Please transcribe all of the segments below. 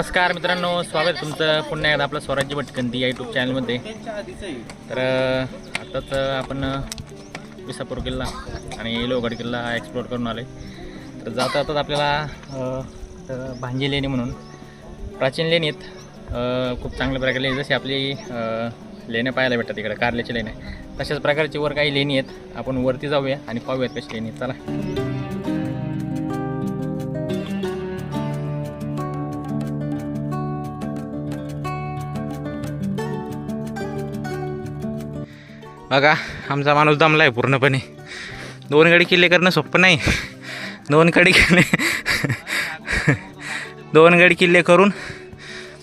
नमस्कार मित्रांनो स्वागत तुमचं. पुन्हा एकदा आपलं स्वराज्य भटकंती या यूट्यूब चॅनलमध्ये तर अं, आत्ताच आपण विसापूर किल्ला आणि लोहगड किल्ला एक्सप्लोर करून आलो आहे तर जाता जातात आपल्याला भांजी लेणी म्हणून प्राचीन लेणी आहेत. खूप चांगल्या प्रकारे जशी आपली लेण्या पाहायला भेटतात इकडे कारल्याची लेण्या. तशाच प्रकारची वर काही लेणी आहेत. आपण वरती जाऊया आणि पाहूयात कशी लेणी आहेत. चला. बघा आमचा माणूस दमला आहे पूर्णपणे. दोन गडी किल्ले करणं सोपं नाही. दोन गडी किल्ले दोन गडी किल्ले करून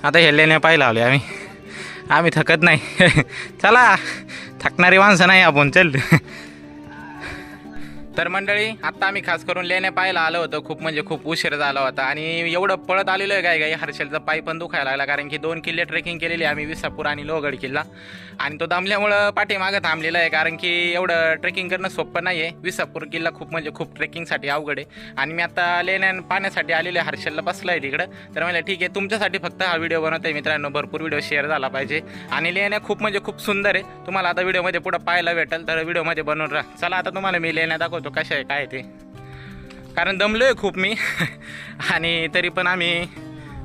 आता हेल्ल्याने पाय लावले आम्ही. आम्ही थकत नाही. चला थकणारी माणसं नाही आपण. चल. तर मंडळी आत्ता आम्ही खास करून लेण्या पाहायला आलो होतो. खूप म्हणजे खूप उशीर झाला होता. आणि एवढं पळत आलेलो आहे काय काय हर्षलचा पाय पण दुखायला लागला कारण की दोन किल्ले ट्रेकिंग केलेली आम्ही विसापूर आणि लोहगड किल्ला. आणि तो दमल्यामुळं पाठीमागं थांबलेला आहे कारण की एवढं ट्रेकिंग करणं सोपं नाही आहे विसापूर किल्ला खूप म्हणजे खूप ट्रेकिंगसाठी अवघड आहे. आणि मी आता लेण्या पाण्यासाठी आलेले आहे. हर्षलला बसला आहे तिकडं. तर मला ठीक आहे तुमच्यासाठी फक्त हा व्हिडिओ बनवतोय मित्रांनो. भरपूर व्हिडिओ शेअर झाला पाहिजे. आणि लेण्या खूप म्हणजे खूप सुंदर आहे. तुम्हाला आता व्हिडिओमध्ये पुढं पाहायला भेटेल तर व्हिडिओमध्ये बनवून राहा. चला आता तुम्हाला मी लेण्या दाखवतो. कशा आहे काय ते? कारण दमलो आहे खूप मी. आणि तरी पण आम्ही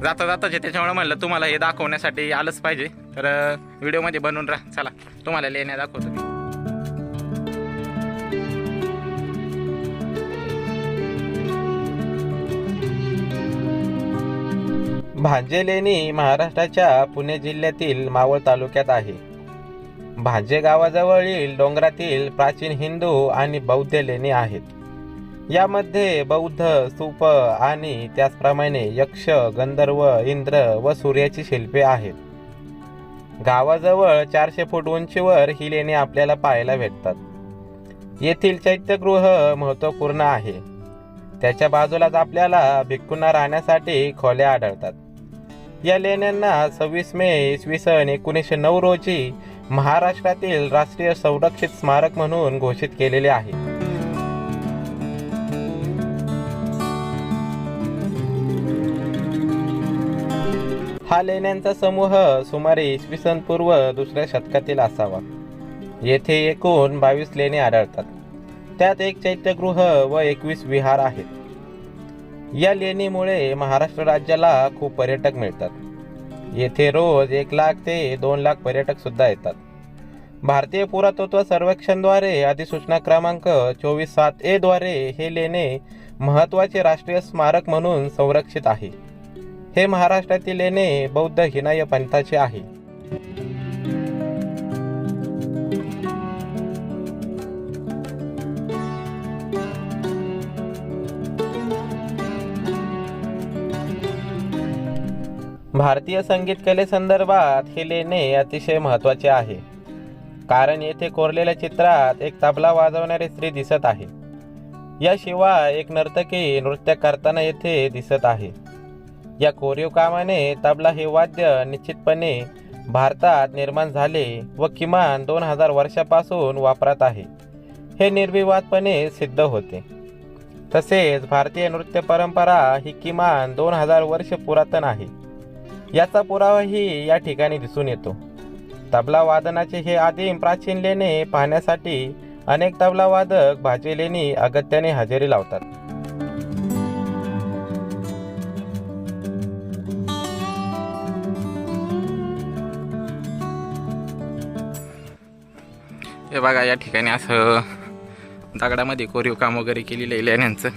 जाता जाताच त्याच्यामुळे म्हणलं तुम्हाला हे दाखवण्यासाठी आलंच पाहिजे. तर व्हिडिओमध्ये बनवून राहा. चला तुम्हाला लेण्या दाखवतो मी. भांजे लेणी महाराष्ट्राच्या पुणे जिल्ह्यातील मावळ तालुक्यात आहे. भाजे गावाजवळील डोंगरातील प्राचीन हिंदू आणि बौद्ध लेणी आहेत. यामध्ये बौद्ध स्तूप आणि त्याचप्रमाणे यक्ष गंधर्व इंद्र व सूर्याची शिल्पे आहेत. गावाजवळ चारशे फूट उंचीवर ही लेणी आपल्याला पाहायला भेटतात. येथील चैत्यगृह महत्त्वपूर्ण आहे. त्याच्या बाजूलाच आपल्याला भिक्कूंना राहण्यासाठी खोल्या आढळतात. या लेण्यांना सव्वीस मे इसवी सन एकोणीसशे नऊ रोजी महाराष्ट्रातील राष्ट्रीय संरक्षित स्मारक म्हणून घोषित केलेले आहे. हा लेण्यांचा समूह सुमारे इसवी सन पूर्व दुसऱ्या शतकातील असावा. येथे एकूण बावीस लेणे आढळतात. त्यात एक चैत्यगृह व एकवीस विहार आहेत. या लेणीमुळे महाराष्ट्र राज्याला खूप पर्यटक मिळतात. येथे रोज एक लाख ते दोन लाख पर्यटक सुद्धा येतात. भारतीय पुरातत्व सर्वेक्षणद्वारे अधिसूचना क्रमांक चोवीस सात ए द्वारे हे लेणे महत्त्वाचे राष्ट्रीय स्मारक म्हणून संरक्षित आहे. हे महाराष्ट्रातील लेणे बौद्ध हिनाय पंथाचे आहे. भारतीय संगीत कलेसंदर्भात हे लेणे अतिशय महत्त्वाचे आहे. कारण येथे कोरलेल्या चित्रात एक तबला वाजवणारी स्त्री दिसत आहे. याशिवाय एक नर्तकी नृत्य करताना येथे दिसत आहे. या कोरीव कामाने तबला हे वाद्य निश्चितपणे भारतात निर्माण झाले व किमान दोन हजार वर्षापासून वापरात आहे. हे निर्विवादपणे सिद्ध होते. तसेच भारतीय नृत्य परंपरा ही किमान दोन हजार वर्ष पुरातन आहे. याचा पुरावाही या ठिकाणी दिसून येतो. तबला वादनाचे हे आदिम प्राचीन लेणे पाहण्यासाठी अनेक तबला वादक भाजी लेणी अगत्याने हजेरी लावतात. हे बघा या ठिकाणी असं दगडामध्ये कोरीव काम वगैरे केलेलं आहे लेण्यांचं.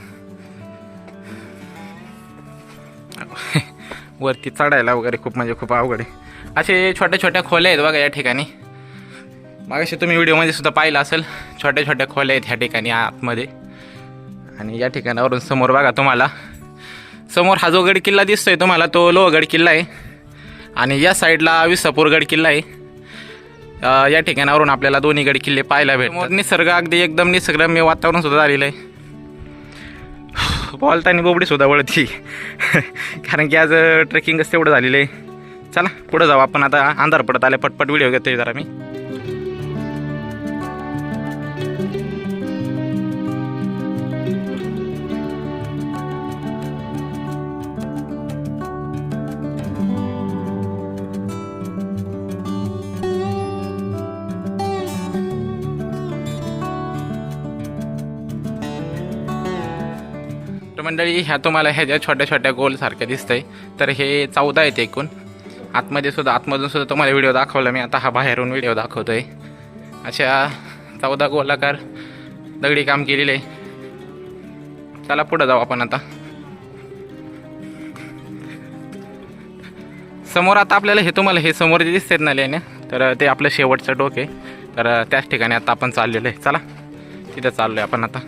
वरती चढायला वगैरे खूप म्हणजे खूप अवघड आहे. असे छोट्या छोट्या खोल्या आहेत बघा या ठिकाणी. मागाशी तुम्ही व्हिडिओमध्ये सुद्धा पाहिलं असेल छोट्या छोट्या खोल्या आहेत ह्या ठिकाणी आतमध्ये. आणि या ठिकाणावरून समोर बघा तुम्हाला. समोर हा जो गड किल्ला दिसतोय तुम्हाला तो लोहगड किल्ला आहे. आणि या साईडला विसापूरगड किल्ला आहे. या ठिकाणावरून आपल्याला दोन्ही गड किल्ले पाहायला भेटतात. निसर्ग अगदी एकदम निसर्गरम्य वातावरण सुद्धा झालेलं आहे. बोलताना बोबडी सुद्धा वळती. कारण की आज ट्रेकिंगच तेवढं झालेलं आहे. चला पुढं जाऊ आपण. आता अंधार पडत आले पटपट व्हिडिओ घेतोय जरा मी. मंडळी ह्या तुम्हाला ह्याच्या छोट्या छोट्या गोलसारख्या दिसतंय तर हे चौदा आहेत एकूण. आतमध्ये सुद्धा आतमधून सुद्धा तुम्हाला व्हिडिओ दाखवला मी. आता हा बाहेरून व्हिडिओ दाखवतो आहे अशा चौदा गोलाकार दगडी काम केलेले. आहे चला पुढं जाऊ आपण आता. समोर आता आपल्याला हे तुम्हाला हे समोर जे दिसतात ना लेण्या तर ते आपलं शेवटचं डोक. आहे तर त्याच ठिकाणी आता आपण चाललेलं आहे. चला तिथं चाललो आहे आपण आता.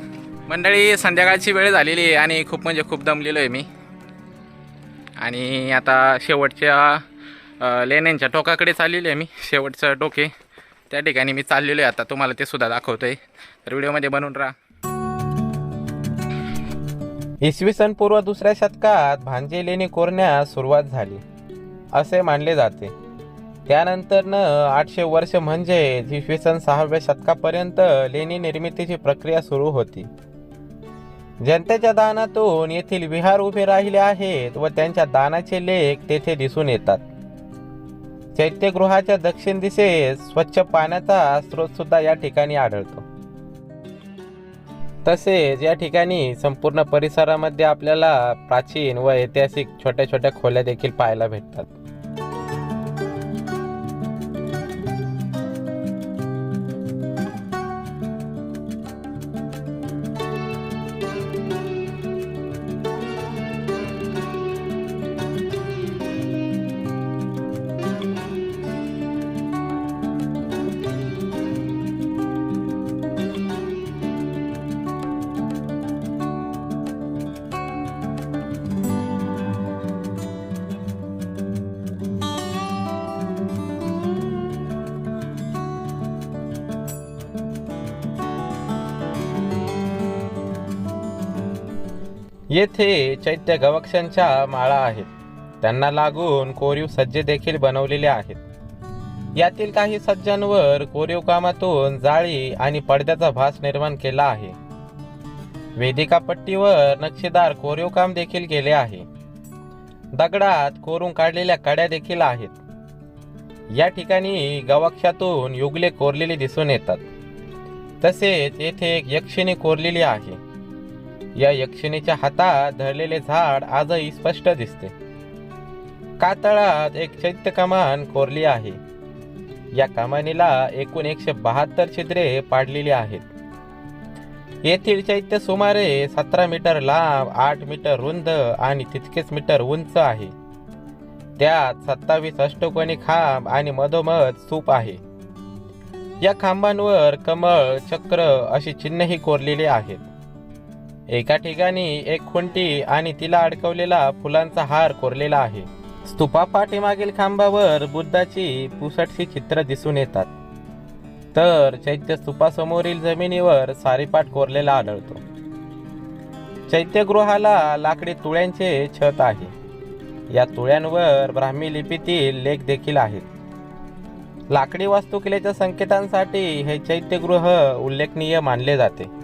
मंडळी संध्याकाळची वेळ झालेली आहे आणि खूप म्हणजे खूप दमलेलो आहे मी. आणि आता शेवटच्या लेण्यांच्या टोकाकडे चाललेलो आहे मी. शेवटचं टोके. त्या ठिकाणी मी चाललेलो आहे. आता तुम्हाला ते सुद्धा दाखवतो आहे तर व्हिडिओमध्ये बनवून राहा. इसवी सन पूर्व दुसऱ्या शतकात भांजे लेणी कोरण्यास सुरुवात झाली. असे मानले जाते. त्यानंतरनं आठशे वर्ष म्हणजे इसवी सन सहाव्या शतकापर्यंत लेणी निर्मितीची प्रक्रिया सुरू होती. जनतेच्या दानातून येथील विहार उभे राहिले आहेत व त्यांच्या दानाचे लेख तेथे दिसून येतात. चैत्यगृहाच्या दक्षिण दिशेस स्वच्छ पाण्याचा स्रोत सुद्धा या ठिकाणी आढळतो. तसेच या ठिकाणी संपूर्ण परिसरामध्ये आपल्याला प्राचीन व ऐतिहासिक छोट्या छोट्या खोल्या देखील पाहायला भेटतात. येथे चैत्य गवक्षांच्या माळा आहेत. त्यांना लागून कोरीव सज्जे देखील बनवलेले आहेत. यातील काही सज्जांवर कोरीव कामातून जाळी आणि पडद्याचा भास निर्माण केला आहे. वेदिका पट्टीवर नक्षीदार कोरीव काम देखील केले आहे. दगडात कोरून काढलेल्या कड्या देखील आहेत. या ठिकाणी गवक्षातून युगले कोरलेली दिसून येतात. तसेच येथे एक यक्षिणी कोरलेली आहे. या यक्षिणीच्या हातात धरलेले झाड आजही स्पष्ट दिसते. कातळात एक चैत्य कमान कोरली आहे. या कमानीला एकूण एकशे बहात्तर छिद्रे पाडलेली आहेत. येथील चैत्य सुमारे सतरा मीटर लांब आठ मीटर रुंद आणि तितकेच मीटर उंच आहे. त्यात सत्तावीस अष्टकोनी खांब आणि मधोमध सूप आहे. या खांबांवर कमळ चक्र अशी चिन्हही कोरलेली आहेत. एका ठिकाणी एक खुंटी आणि तिला अडकवलेला फुलांचा हार कोरलेला आहे. स्तूपा पाठीमागील खांबावर बुद्धाची पुसटशी चित्र दिसून येतात. तर चैत्य स्तूपासमोरील जमिनीवर सारीपाट कोरलेला आढळतो. चैत्यगृहाला लाकडी तुळ्यांचे छत आहे. या तुळ्यांवर ब्राह्मी लिपीतील लेख देखील आहेत. लाकडी वास्तुकलेच्या संकेतांसाठी हे चैत्यगृह उल्लेखनीय मानले जाते.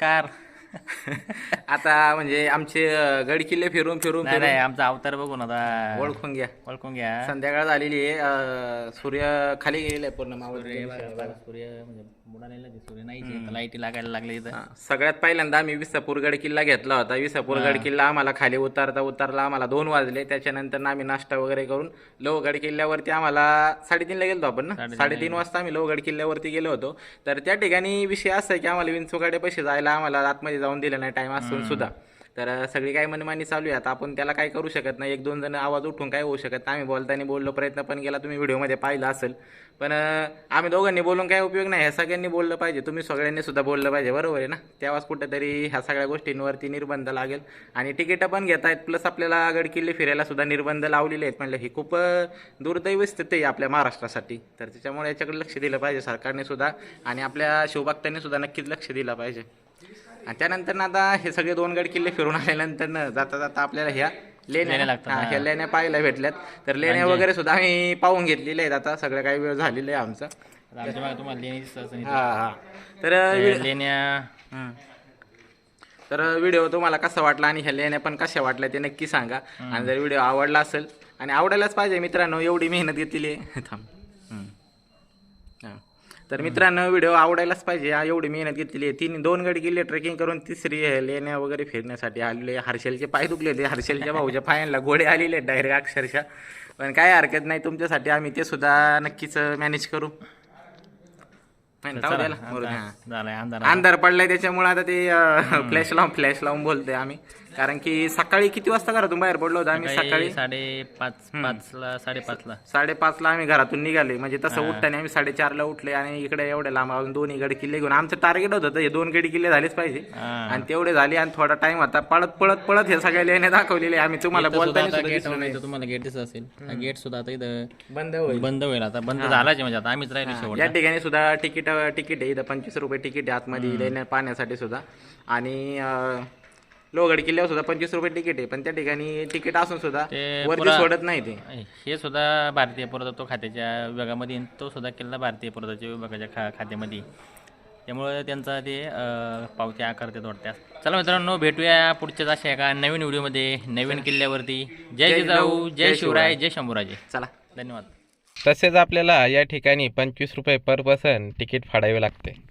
नमस्कार. आता म्हणजे आमचे गड किल्ले फिरून फिरून नाही फिरून आमचा अवतार बघून आता ओळखून घ्या. ओळखून घ्या. संध्याकाळ झालेली आहे अ, सूर्य खाली गेलेला आहे पूर्ण मावळ सूर्य म्हणजे बुडालेला लाईटी लागायला लागले इथं. सगळ्यात पहिल्यांदा आम्ही विसापूर गड किल्ला घेतला होता. विसापूर गड किल्ला आम्हाला खाली उतरता उतरला आम्हाला दोन वाजले. त्याच्यानंतर आम्ही नाश्ता वगैरे करून लोहगड किल्ल्यावरती आम्हाला साडेतीनला गेलो आपण ना? साडेतीन वाजता आम्ही लोहगड किल्ल्यावरती गेलो होतो. तर त्या ठिकाणी विषय असा आहे की आम्हाला विंचुकाडे पैसे जायला आम्हाला आतमध्ये जाऊन दिलं नाही टाइम असून सुद्धा. तर सगळी काही मनमानी चालू आहे. आता आपण त्याला काय करू शकत नाही. एक दोन जण आवाज उठून काय होऊ शकत नाही. आम्ही बोलताना बोललो प्रयत्न पण केला. तुम्ही व्हिडिओमध्ये पाहिलं असेल. पण आम्ही दोघांनी बोलून काय उपयोग नाही. ह्या सगळ्यांनी बोललं पाहिजे. तुम्ही सगळ्यांनी सुद्धा बोललं पाहिजे. बरोबर आहे ना? तेव्हाच कुठेतरी ह्या सगळ्या गोष्टींवरती निर्बंध लागेल. आणि तिकीटं पण घेत आहेत. प्लस आपल्याला गडकिल्ले फिरायला सुद्धा निर्बंध लावलेले आहेत. म्हणलं ही खूप अ, दुर्दैवी स्थिती आहे आपल्या महाराष्ट्रासाठी. तर त्याच्यामुळे याच्याकडे लक्ष दिलं पाहिजे सरकारने सुद्धा. आणि आपल्या शिवभक्तांनी सुद्धा नक्कीच लक्ष दिलं पाहिजे. आणि त्यानंतर ना आता हे सगळे दोन गड किल्ले फिरून आल्यानंतर ना जाता जाता आपल्याला ह्या लेण्या लागतात. ह्या लेण्या पाहायला भेटल्यात तर लेण्या वगैरे सुद्धा आम्ही पाहून घेतलेल्या आहेत आता सगळं काही वेळ झालेलं आहे आमचं तुम्हाला. हा हा तर लेण्या. तर व्हिडिओ तुम्हाला कसा वाटला आणि ह्या लेण्या पण कशा वाटल्या ते नक्की सांगा आणि जर व्हिडिओ आवडला असेल आणि आवडायलाच पाहिजे मित्रांनो एवढी मेहनत घेतलेली आहे थांब हं. तर मित्रांनो व्हिडिओ आवडायलाच पाहिजे. हा, एवढी मेहनत घेतलेली आहे. तीन दोन गडी किल्ले ट्रेकिंग करून तिसरी हे लेण्या वगैरे फिरण्यासाठी आलेले. हर्षलचे पाय दुखले होते. हर्षलच्या भाऊच्या पायांना गोडे आलेले डायरेक्ट अक्षरशः. पण काय हरकत नाही तुमच्यासाठी आम्ही ते सुद्धा नक्कीच मॅनेज करू. अंधार. पडलाय त्याच्यामुळे आता ते फ्लॅश लावून फ्लॅश लावून बोलतोय आम्ही. कारण की सकाळी किती वाजता घरातून बाहेर पडलो होतो आम्ही? सकाळी साडे पाच पाचला साडेपाचला. साडेपाचला आम्ही घरातून निघाले. म्हणजे तसं उठताना आम्ही साडेचारला उठले आणि इकडे एवढे लांब अजून दोन्ही गड किल्ले घेऊन. आमचं टार्गेट होतं तर हे दोन गडी किल्ले झालेच पाहिजे. आणि तेवढे झाले आणि थोडा टाइम होता पळत पळत पळत हे सगळ्या लेण्या दाखवलेले आम्ही तुम्हाला बोलताना. इथं तुम्हाला गेट दिसत असेल. गेट सुद्धा आता इथं बंद होईल. बंद होईल आता. बंद झालाच म्हणजे आता. आम्हीच राहिलो या ठिकाणी सुद्धा तिकीट तिकीट आहे. इथं पंचवीस रुपये तिकीट आहे आतमध्ये लेण्या पाहण्यासाठी सुद्धा. आणि लोहगड किल्ल्यावर सुद्धा पंचवीस रुपये तिकीट आहे. पण त्या ठिकाणी तिकीट असून सुद्धा ते वरती पुरा- सोडत नाही ते. हे सुद्धा भारतीय पुरातत्व खात्याच्या विभागामध्ये. तो सुद्धा किल्ला भारतीय पुरातत्व विभागाच्या खा खात्यामध्ये. त्यामुळे त्यांचा ते अं, पावत्या आकारते वाटत्या. चला मित्रांनो भेटूया पुढच्याच अशा एका नवीन व्हिडिओमध्ये नवीन किल्ल्यावरती. जय जिजाऊ जय शिवराय. जय शंभूराजे. चला. धन्यवाद. तसेच आपल्याला या ठिकाणी पंचवीस रुपये पर पर्सन तिकीट फाडावे लागते.